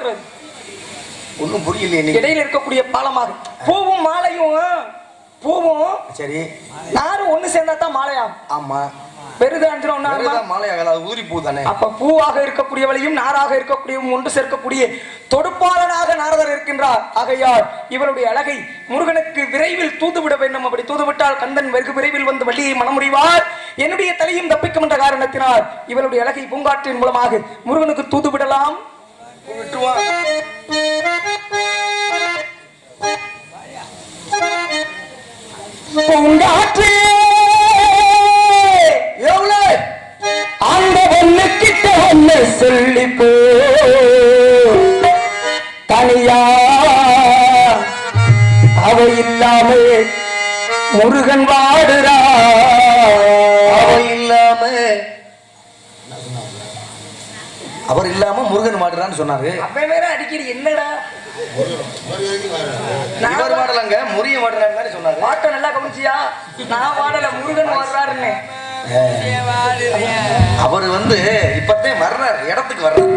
உருவாக்குறது ஒண்ணும் புரியலையே நீ இடையில இருக்கக்கூடிய பாலமாக. பூவும் மாலையும் பூவும் சரி. நாரும் ஒண்ணு சேர்ந்தா தான் மாலையாகும். ஆமா. பெருதாஞ்சிரம் ஒண்ணு ஆகுமா? வேறதான் மாலை ஆகல அது ஊறி பூ தானே. அப்ப பூவாக இருக்கக்கூடியவளையும் நாராக இருக்கக்கூடியவும் ஒன்று சேர்க்கக்கூடிய தொடுப்பாளனாக நாரதர் இருக்கின்றார். ஆகையால் இவருடைய அழகை முருகனுக்கு விரைவில் தூதுவிட வேண்டும். அப்படி தூதுவிட்டால் கந்தன் வெகு விரைவில் வந்து வள்ளியை மனமுடிவார் என்னுடைய தலையும் தப்பிக்கும் என்ற காரணத்தினால் இவருடைய அழகை பூங்காற்றின் மூலமாக முருகனுக்கு தூதுவிடலாம் விட்டுவான் பூங்காற்றே எவ்வளவு? அந்த ஒண்ணு கிட்ட ஒண்ணு சொல்லி போ தனியா அவ முருகன் வாடுறா அவ இல்லாம அவர் இல்லாம முருகன் மாடுறான்னு சொன்னாரு. அவன் வேற அடிக்கடி என்னடா? இவர் மாடலங்க முறிய மாடுறான்னு சொன்னாரு. பாட்டை நல்லா கவனிச்சியா? நான் வாடல முருகன் வர்றாருன்னு அவர் வந்து இப்பத்தே வர்றாரு இடத்துக்கு வர்றாரு.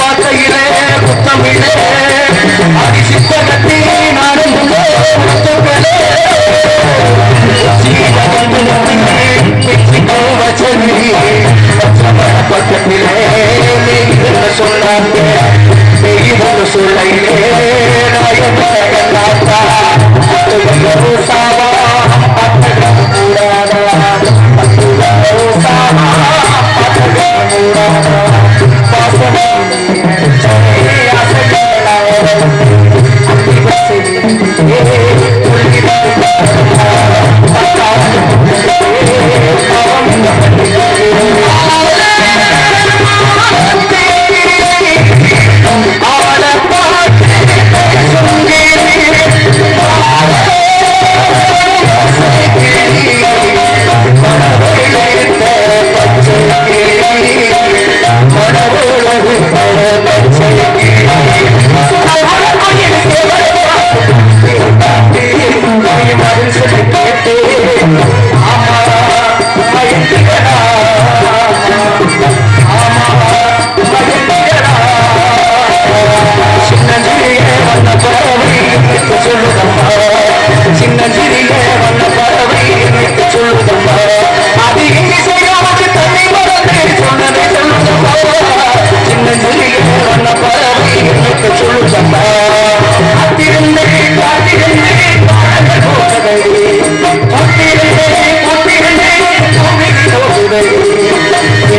வார்த்தையிலே புத்தமில்லை அதிசித்த கட்டி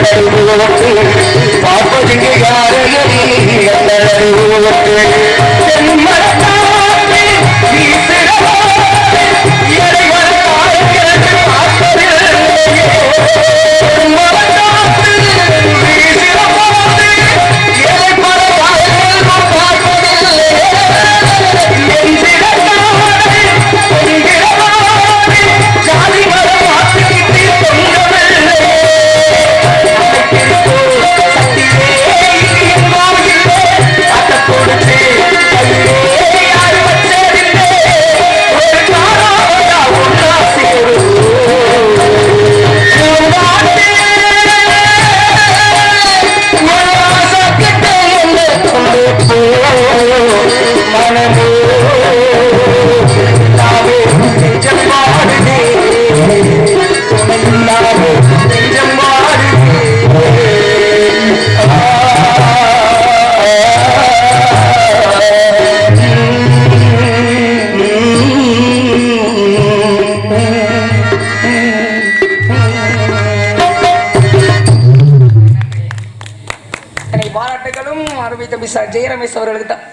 அண்ணனருவோட்டு பார்ப்பதுங்க யாரையடி அண்ணனருவோட்டு ஜெயரமேஷ் அவர்களுக்கு தான்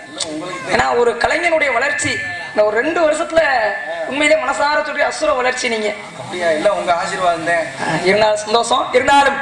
ஏன்னா ஒரு கலைஞனுடைய வளர்ச்சி இந்த ஒரு ரெண்டு வருஷத்துல உண்மையிலே மனசார சொல்லி அசுர வளர்ச்சி நீங்க. அப்படியா? இல்ல உங்க ஆசீர்வாதம் இருந்தாலும் சந்தோஷம். இருந்தாலும்